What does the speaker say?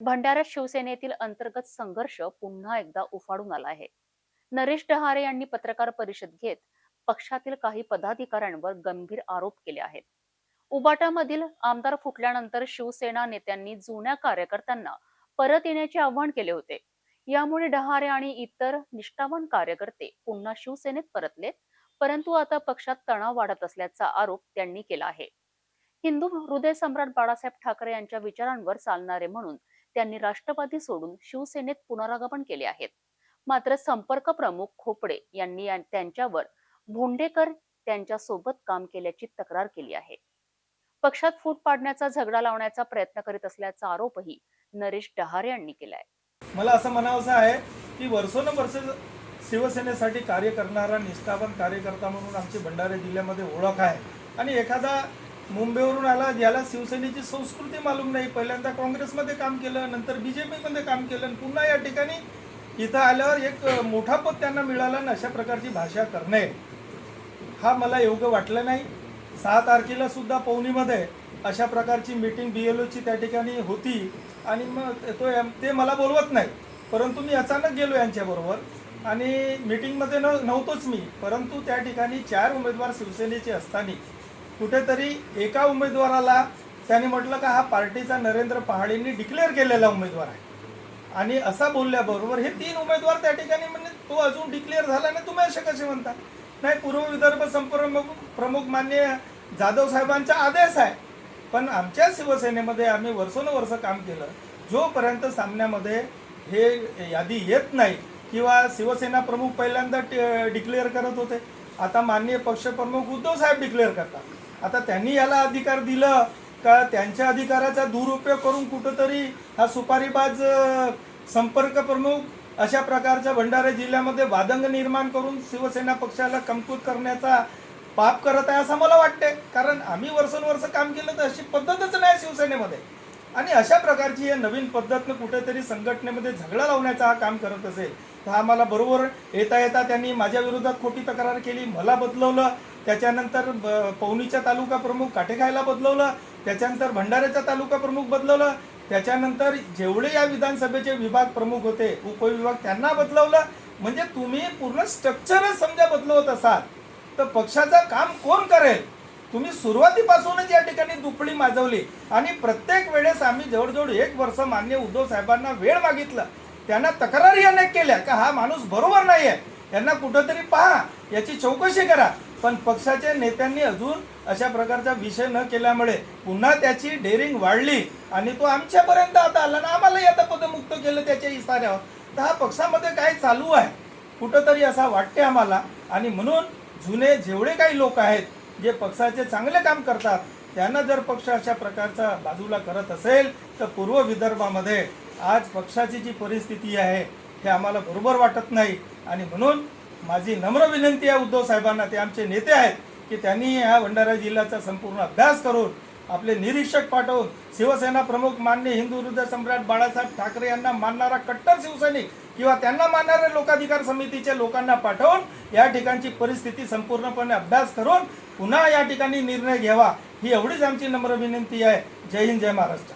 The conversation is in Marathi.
भंडाऱ्यात शिवसेनेतील अंतर्गत संघर्ष पुन्हा एकदा उफाडून आला आहे. नरेश डहारे यांनी पत्रकार परिषद घेत पक्षातील काही पदाधिकाऱ्यांवर गंभीर आरोप केले आहेत. उबाटामधील आमदार फुटल्यानंतर शिवसेना नेत्यांनी जुन्या कार्यकर्त्यांना परत येण्याचे आव्हान केले होते. यामुळे डहारे आणि इतर निष्ठावान कार्यकर्ते पुन्हा शिवसेनेत परतले परंतु आता पक्षात तणाव वाढत असल्याचा आरोप त्यांनी केला आहे. हिंदू हृदय सम्राट बाळासाहेब ठाकरे यांच्या विचारांवर चालणारे म्हणून त्यांनी राष्ट्रवादी सोडून शिवसेनेत पुनरागमन केले आहेत. मात्र संपर्क प्रमुख खोपडे यांनी त्यांच्यावर भोंडेकर त्यांच्यासोबत काम केल्याची तक्रार केली आहे. पक्षात फूट पाडण्याचा झगडा लावण्याचा प्रयत्न करीत असल्याचा आरोपही नरेश डहारे यांनी केलाय. मला असं म्हणावंसं आहे की वर्षोनवर्ष शिवसेनेसाठी कार्य करणारा निष्ठावान कार्यकर्ता म्हणून आमची भंडारा जिल्ह्यामध्ये ओळख आहे. आणि एखादा मुंबईवरून आला ज्याला शिवसेनेची संस्कृती मालूम नाही. पहिल्यांदा काँग्रेसमध्ये काम केलं नंतर बी जे पीमध्ये काम केलं आणि पुन्हा या ठिकाणी इथं आल्यावर एक मोठा पद त्यांना मिळाला आणि अशा प्रकारची भाषा करणे. हा मला योग्य वाटलं नाही. सहा तारखेला सुद्धा पवनीमध्ये अशा प्रकारची मीटिंग बी एल ओची त्या ठिकाणी होती आणि मग तो ते मला बोलवत नाही. परंतु मी अचानक गेलो यांच्याबरोबर आणि मीटिंगमध्ये न नव्हतोच मी. परंतु त्या ठिकाणी चार उमेदवार शिवसेनेचे असताना कुठेतरी एका उमेदवाराला त्याने म्हटलं का हा पार्टीचा नरेंद्र पहाडेंनी डिक्लेअर केलेला उमेदवार आहे. आणि असा बोलल्याबरोबर हे तीन उमेदवार त्या ठिकाणी म्हणजे तो अजून डिक्लेअर झाला नाही तुम्ही असे कसे म्हणता? नाही पूर्व विदर्भ संप्रमुख प्रमुख मान्य जाधव साहेबांचा आदेश आहे. पण आमच्या शिवसेनेमध्ये आम्ही वर्षोनुवर्ष काम केलं. जोपर्यंत सामन्यामध्ये हे यादी येत नाही किंवा शिवसेना प्रमुख पहिल्यांदा डिक्लेअर करत होते आता माननीय पक्षप्रमुख उद्धव साहेब डिक्लेअर करतात. आता त्यांनी याला अधिकार दिलं का त्यांच्या अधिकाराचा दुरुपयोग करून कुठंतरी हा सुपारीबाज संपर्क प्रमुख अशा प्रकारच्या भंडारा जिल्ह्यामध्ये वादंग निर्माण करून शिवसेना पक्षाला कमकुत करण्याचा पाप करत आहे असं मला वाटते कारण आम्ही वर्षानुवर्ष काम केलं तर अशी पद्धतच नाही शिवसेनेमध्ये. आणि अशा प्रकारची हे नवीन पद्धतनं कुठेतरी संघटनेमध्ये झगडा लावण्याचा हा काम करत असेल तर आम्हाला बरोबर येता येता त्यांनी माझ्या विरोधात खोटी तक्रार केली मला बदलवलं. त्याच्यानंतर ब- पवनीचा तालुका प्रमुख काटेखायला बदलवलं. त्याच्यानंतर भंडाऱ्याचा तालुका प्रमुख बदलवलं. त्याच्यानंतर जेवढे या विधानसभेचे विभाग प्रमुख होते उपविभाग त्यांना बदलवलं. म्हणजे तुम्ही पूर्ण स्ट्रक्चरच समजा बदलवत असाल तर पक्षाचं काम कोण करेल? तुम्ही सुरुवातीपासूनच या ठिकाणी दुपडी माजवली. आणि प्रत्येक वेळेस आम्ही जवळजवळ एक वर्ष मान्य उद्धव साहेबांना वेळ मागितला. त्यांना तक्रारी अनेक केल्या का हा माणूस बरोबर नाही आहे यांना कुठंतरी पहा याची चौकशी करा. पण पक्षाच्या नेत्यांनी अजून अशा प्रकारचा विषय न केल्यामुळे पुन्हा त्याची डेअरिंग वाढली. आणि तो आमच्यापर्यंत आता आला ना आम्हालाही आता पदमुक्त केलं त्याच्या इशाऱ्यावर. तर हा पक्षामध्ये काय चालू आहे? कुठंतरी असा वाटते आम्हाला. आणि म्हणून जुने जेवढे काही लोक आहेत जे पक्षाचे चांगले काम करतात त्यांना जर पक्ष अशा प्रकारचा बाजूला करत असेल तर पूर्व विदर्भामध्ये आज पक्षाची जी परिस्थिती आहे हे आम्हाला बरोबर वाटत नाही. आणि म्हणून माझी नम्र विनंती आहे उद्धव साहेबांना ते आमचे नेते आहेत की त्यांनी ह्या भंडारा जिल्ह्याचा संपूर्ण अभ्यास करून आपले निरीक्षक पाठवून शिवसेना प्रमुख मान्य हिंदू हृदय सम्राट बाळासाहेब ठाकरे यांना मानणारा कट्टर शिवसैनिक किंवा त्यांना मानणाऱ्या लोकाधिकार समितीच्या लोकांना पाठवून या ठिकाणची परिस्थिती संपूर्णपणे अभ्यास करून पुन्हा या ठिकाणी निर्णय घ्यावा ही एवढीच आमची नम्र विनंती आहे. जय हिंद जय महाराष्ट्र.